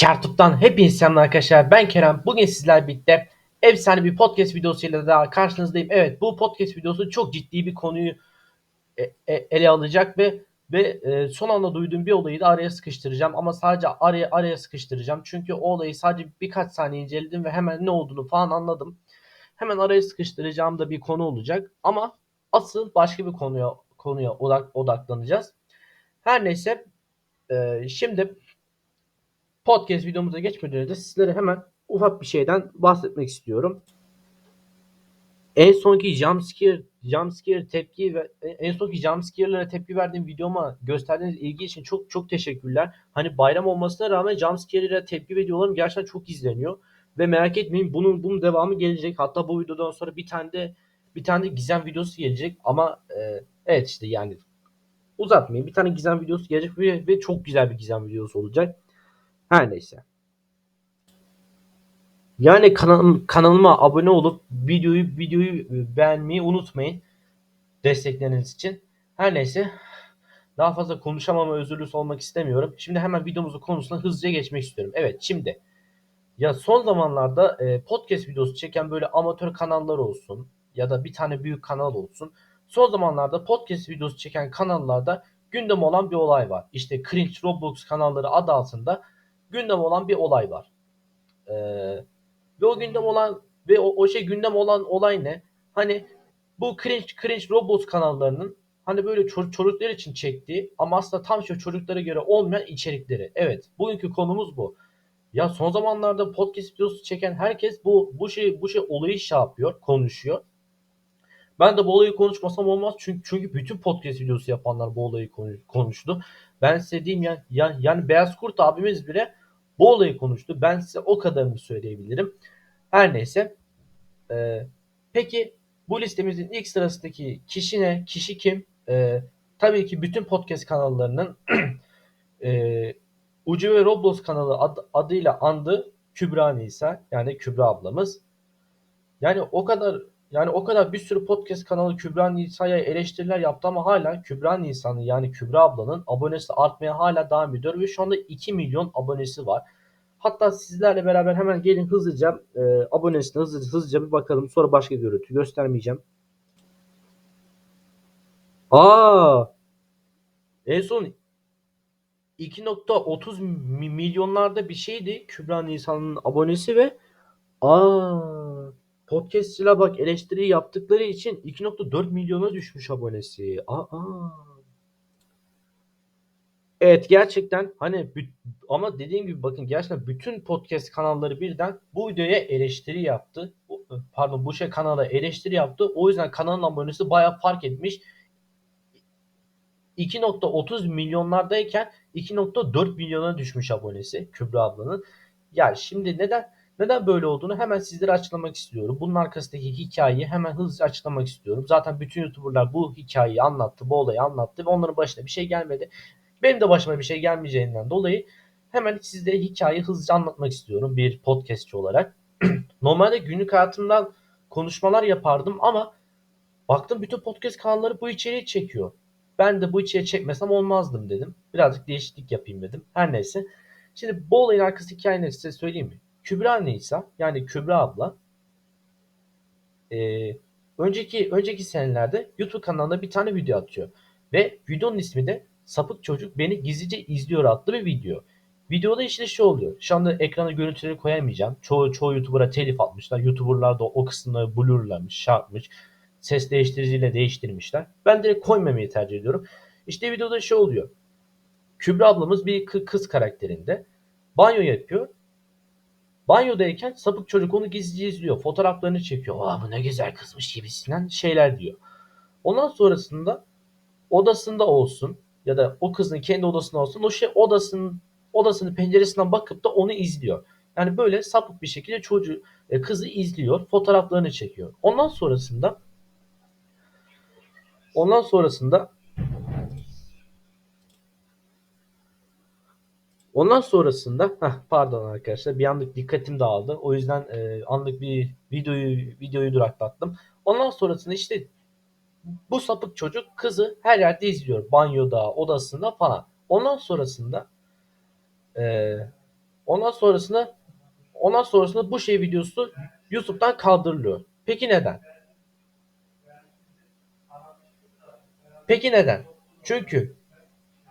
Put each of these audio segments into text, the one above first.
Şartup'tan selamlar arkadaşlar. Ben Kerem. Bugün sizler birlikte efsane bir podcast videosuyla daha karşınızdayım. Evet bu podcast videosu çok ciddi bir konuyu e- e- ele alacak ve ve e, son anda duyduğum bir olayı da araya sıkıştıracağım. Ama sadece araya araya sıkıştıracağım. Çünkü o olayı sadece birkaç saniye inceledim ve hemen ne olduğunu falan anladım. Hemen araya sıkıştıracağım da bir konu olacak. Ama asıl başka bir konuya konuya odak, odaklanacağız. Her neyse şimdi podcast videomuza geçmeden önce sizlere hemen ufak bir şeyden bahsetmek istiyorum. En sonki jumpscare, jumpscare tepki ve en sonki jumpscare'lara tepki verdiğim videoma gösterdiğiniz ilgi için çok çok teşekkürler. Hani bayram olmasına rağmen jumpscare'lere tepki videolarım gerçekten çok izleniyor. Ve merak etmeyin bunun bunun devamı gelecek. Hatta bu videodan sonra bir tane de bir tane de gizem videosu gelecek ama e, evet işte yani uzatmayın. Bir tane gizem videosu gelecek ve, ve çok güzel bir gizem videosu olacak. Her neyse. Yani kanalım, kanalıma abone olup videoyu videoyu beğenmeyi unutmayın. Destekleriniz için. Her neyse. Daha fazla konuşamama özürlüsü olmak istemiyorum. Şimdi hemen videomuzun konusuna hızlıca geçmek istiyorum. Evet şimdi ya son zamanlarda e, podcast videosu çeken böyle amatör kanallar olsun ya da bir tane büyük kanal olsun. Son zamanlarda podcast videosu çeken kanallarda gündem olan bir olay var. İşte Cringe Roblox kanalları adı altında gündem olan bir olay var. Ee, ve o gündem olan ve o, o şey gündem olan olay ne? Hani bu cringe cringe Roblox kanallarının hani böyle ço- çocuklar için çektiği ama aslında tam şu çocuklara göre olmayan içerikleri. Evet, bugünkü konumuz bu. Ya son zamanlarda podcast videosu çeken herkes bu bu şey bu şey olayı şey yapıyor, konuşuyor. Ben de bu olayı konuşmasam olmaz çünkü çünkü bütün podcast videosu yapanlar bu olayı konu- konuştu. Ben size diyeyim ya, ya yani Beyaz Kurt abimiz bile bu olayı konuştu. Ben size o kadarını söyleyebilirim. Her neyse. Ee, peki bu listemizin ilk sırasındaki kişi ne? Kişi kim? Ee, tabii ki bütün podcast kanallarının e, Ucu ve Roblox kanalı ad, adıyla andı Kübra Nisa yani Kübra ablamız. Yani o kadar yani o kadar bir sürü podcast kanalı Kübra Nisa'ya eleştiriler yaptı ama hala Kübra Nisa'nın yani Kübra ablanın abonesi artmaya hala devam ediyor ve şu anda 2 milyon abonesi var. Hatta sizlerle beraber hemen gelin hızlıca e, abonesine hızlıca, hızlıca bir bakalım. Sonra başka görüntü göstermeyeceğim. Aa! En son 2.30 mi- milyonlarda bir şeydi Kübra Nisan'ın abonesi ve aa podcastçılar bak eleştiri yaptıkları için 2.4 milyona düşmüş abonesi. Aa. Evet gerçekten hani ama dediğim gibi bakın gerçekten bütün podcast kanalları birden bu videoya eleştiri yaptı. Pardon bu şey kanala eleştiri yaptı. O yüzden kanalın abonesi bayağı fark etmiş. 2.30 milyonlardayken 2.4 milyona düşmüş abonesi Kübra ablanın. Yani şimdi neden neden böyle olduğunu hemen sizlere açıklamak istiyorum. Bunun arkasındaki hikayeyi hemen hızlıca açıklamak istiyorum. Zaten bütün YouTuber'lar bu hikayeyi anlattı, bu olayı anlattı ve onların başına bir şey gelmedi. Benim de başıma bir şey gelmeyeceğinden dolayı hemen sizlere hikayeyi hızlıca anlatmak istiyorum bir podcastçi olarak. Normalde günlük hayatımdan konuşmalar yapardım ama baktım bütün podcast kanalları bu içeriği çekiyor. Ben de bu içeriği çekmesem olmazdım dedim. Birazcık değişiklik yapayım dedim. Her neyse. Şimdi bu olayın arkası hikayeni size söyleyeyim mi? Kübra Nisa yani Kübra abla e, önceki önceki senelerde YouTube kanalında bir tane video atıyor. Ve videonun ismi de Sapık Çocuk Beni Gizlice İzliyor adlı bir video. Videoda işte şu oluyor. Şu anda ekrana görüntüleri koyamayacağım. Çoğu çoğu YouTuber'a telif atmışlar. YouTuber'lar da o kısımları blurlamış, şey yapmış. Ses değiştiriciyle değiştirmişler. Ben direkt koymamayı tercih ediyorum. İşte videoda şey oluyor. Kübra ablamız bir kı- kız karakterinde banyo yapıyor. Banyodayken sapık çocuk onu gizlice izliyor. Fotoğraflarını çekiyor. Aa bu ne güzel kızmış gibisinden şeyler diyor. Ondan sonrasında odasında olsun ya da o kızın kendi odasında olsun o şey odasının odasının penceresinden bakıp da onu izliyor. Yani böyle sapık bir şekilde çocuğu e, kızı izliyor, fotoğraflarını çekiyor. Ondan sonrasında ondan sonrasında Ondan sonrasında heh, pardon arkadaşlar bir anlık dikkatim dağıldı. O yüzden e, anlık bir videoyu videoyu duraklattım. Ondan sonrasında işte bu sapık çocuk kızı her yerde izliyor. Banyoda, odasında falan. Ondan sonrasında e, Ondan sonrasında ondan sonrasında bu şey videosu YouTube'dan kaldırılıyor. Peki neden? Peki neden? Çünkü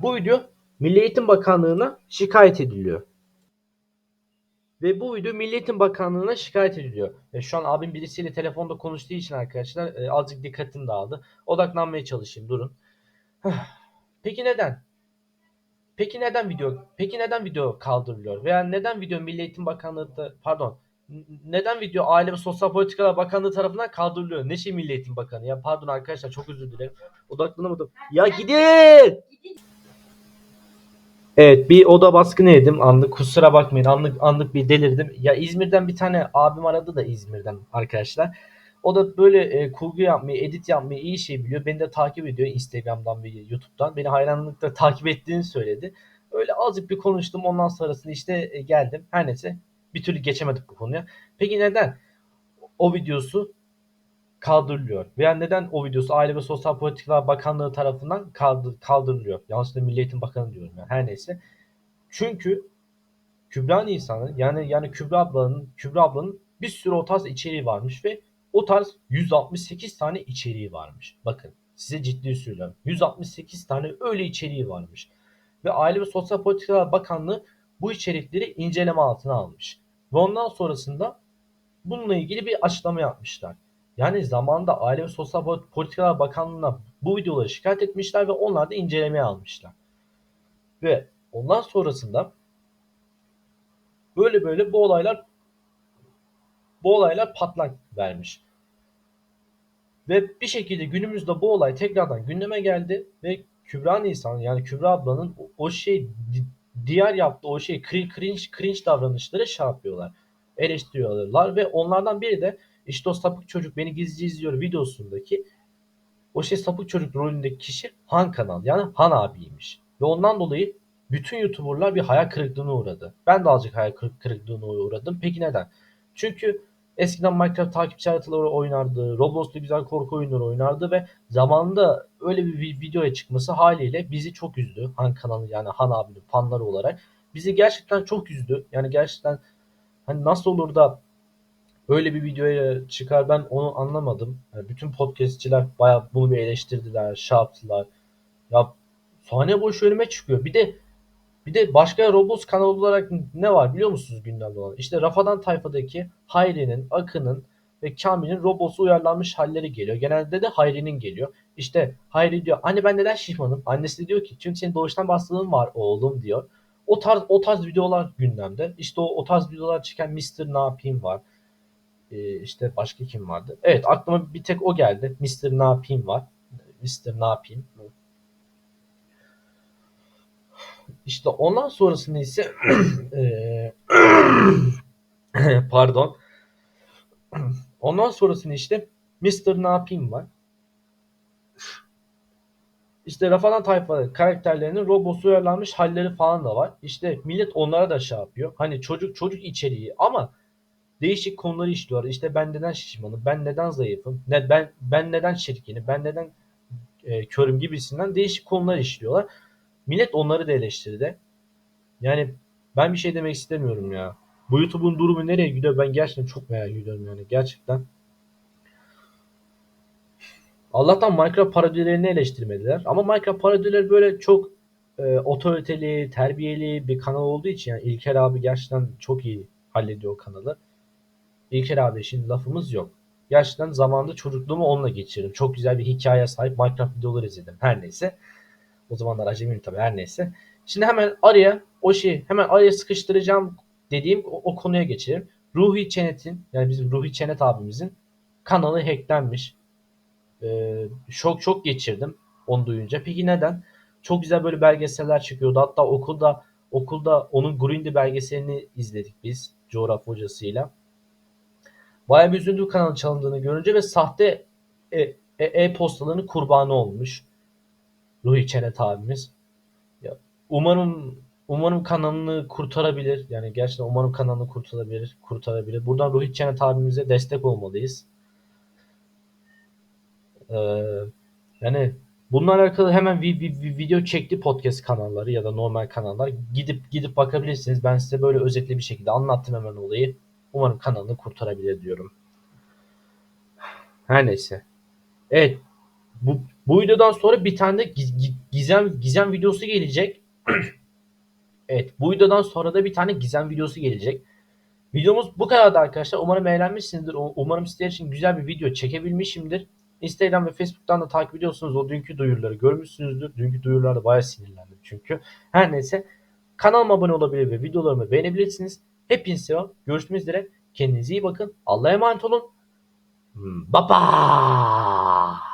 bu video Milli Eğitim Bakanlığı'na şikayet ediliyor. Ve bu video Milli Eğitim Bakanlığı'na şikayet ediliyor. E, şu an abim birisiyle telefonda konuştuğu için arkadaşlar e, azıcık dikkatim dağıldı. Odaklanmaya çalışayım durun. Peki neden? Peki neden video? Peki neden video kaldırılıyor? Veya neden video Milli Eğitim Bakanlığı pardon neden video Aile ve Sosyal Politikalar Bakanlığı tarafından kaldırılıyor? Ne şey Milli Eğitim Bakanı ya? Pardon arkadaşlar çok özür dilerim. Odaklanamadım. Ya gidin! Evet bir oda baskını yedim anlık kusura bakmayın anlık anlık bir delirdim. Ya İzmir'den bir tane abim aradı da İzmir'den arkadaşlar. O da böyle e, kurgu yapmayı, edit yapmayı iyi şey biliyor. Beni de takip ediyor Instagram'dan ve YouTube'dan. Beni hayranlıkla takip ettiğini söyledi. Öyle azıcık bir konuştum. Ondan sonrasında işte e, geldim. Her neyse bir türlü geçemedik bu konuya. Peki neden o videosu kaldırılıyor? Veya neden o videosu Aile ve Sosyal Politikalar Bakanlığı tarafından kaldır, kaldırılıyor? Yanlışlıkla Milli Eğitim Bakanı diyorum ya. Her neyse. Çünkü Kübra Nisan'ın yani yani Kübra ablanın Kübra ablanın bir sürü o tarz içeriği varmış ve o tarz 168 tane içeriği varmış. Bakın size ciddi söylüyorum. 168 tane öyle içeriği varmış. Ve Aile ve Sosyal Politikalar Bakanlığı bu içerikleri inceleme altına almış. Ve ondan sonrasında bununla ilgili bir açıklama yapmışlar. Yani zamanda Aile ve Sosyal Politikalar Bakanlığı'na bu videoları şikayet etmişler ve onlar da incelemeye almışlar. Ve ondan sonrasında böyle böyle bu olaylar bu olaylar patlak vermiş. Ve bir şekilde günümüzde bu olay tekrardan gündeme geldi ve Kübra Nisan yani Kübra ablanın o, şey di- diğer yaptığı o şey cringe, cringe davranışları şey yapıyorlar. Eleştiriyorlar ve onlardan biri de işte o sapık çocuk beni gizlice izliyor videosundaki o şey sapık çocuk rolündeki kişi Han Kanal yani Han abiymiş. Ve ondan dolayı bütün YouTuber'lar bir hayal kırıklığına uğradı. Ben de azıcık hayal kırık- kırıklığına uğradım. Peki neden? Çünkü eskiden Minecraft takipçi haritaları oynardı. Roblox'ta güzel korku oyunları oynardı ve zamanında öyle bir vi- videoya çıkması haliyle bizi çok üzdü. Han kanalı yani Han abinin fanları olarak. Bizi gerçekten çok üzdü. Yani gerçekten hani nasıl olur da öyle bir videoya çıkar ben onu anlamadım. Yani bütün podcastçiler bayağı bunu bir eleştirdiler, şey yaptılar. Ya sahne boş önüme çıkıyor. Bir de bir de başka Roblox kanalı olarak ne var biliyor musunuz gündemde olan? İşte Rafadan Tayfa'daki Hayri'nin, Akın'ın ve Kamil'in Roblox'a uyarlanmış halleri geliyor. Genelde de Hayri'nin geliyor. İşte Hayri diyor anne ben neden şişmanım? Annesi diyor ki çünkü senin doğuştan bir hastalığın var oğlum diyor. O tarz o tarz videolar gündemde. İşte o, o tarz videolar çıkan Mr. Ne yapayım var. Ee, işte başka kim vardı? Evet aklıma bir tek o geldi. Mr. Ne yapayım var. Mr. Ne yapayım. İşte ondan sonrasında ise eee, pardon. Ondan sonrasında işte Mr. Ne yapayım var. İşte Rafadan Tayfa karakterlerinin Roblox'a uyarlanmış halleri falan da var. İşte millet onlara da şey yapıyor. Hani çocuk çocuk içeriği ama değişik konuları işliyorlar. İşte ben neden şişmanım, ben neden zayıfım, ne, ben ben neden çirkinim, ben neden e, körüm gibisinden değişik konular işliyorlar. Millet onları da eleştirdi. Yani ben bir şey demek istemiyorum ya. Bu YouTube'un durumu nereye gidiyor ben gerçekten çok merak ediyorum yani gerçekten. Allah'tan Minecraft parodilerini eleştirmediler. Ama Minecraft parodileri böyle çok e, otoriteli, terbiyeli bir kanal olduğu için yani İlker abi gerçekten çok iyi hallediyor o kanalı. İlker abi şimdi lafımız yok. Gerçekten zamanında çocukluğumu onunla geçirdim. Çok güzel bir hikayeye sahip Minecraft videoları izledim. Her neyse. O zamanlar acemiyim tabii her neyse. Şimdi hemen araya o şeyi hemen araya sıkıştıracağım dediğim o, o konuya geçelim. Ruhi Çenet'in yani bizim Ruhi Çenet abimizin kanalı hacklenmiş. Ee, şok şok geçirdim onu duyunca. Peki neden? Çok güzel böyle belgeseller çıkıyordu. Hatta okulda okulda onun Grundy belgeselini izledik biz coğrafya hocasıyla. Bayağı bir üzüldü kanalın çalındığını görünce ve sahte e, e, e-postaların kurbanı olmuş. Ruhi Çenet abimiz. Ya, umarım umarım kanalını kurtarabilir. Yani gerçekten umarım kanalını kurtarabilir. Kurtarabilir. Buradan Ruhi Çenet abimize destek olmalıyız. Ee, yani Bununla alakalı hemen bir, bir- bir video çekti podcast kanalları ya da normal kanallar. Gidip gidip bakabilirsiniz. Ben size böyle özetli bir şekilde anlattım hemen olayı. Umarım kanalını kurtarabilir diyorum. Her neyse. Evet. Bu, bu videodan sonra bir tane de giz- gi- gizem gizem videosu gelecek. evet. Bu videodan sonra da bir tane gizem videosu gelecek. Videomuz bu kadardı arkadaşlar. Umarım eğlenmişsinizdir. Umarım sizler için güzel bir video çekebilmişimdir. Instagram ve Facebook'tan da takip ediyorsunuz. O dünkü duyuruları görmüşsünüzdür. Dünkü duyurularda bayağı sinirlendim çünkü. Her neyse. Kanalıma abone olabilir ve videolarımı beğenebilirsiniz. Hepinize selam. Görüşmek üzere. Kendinize iyi bakın. Allah'a emanet olun. Bye bye.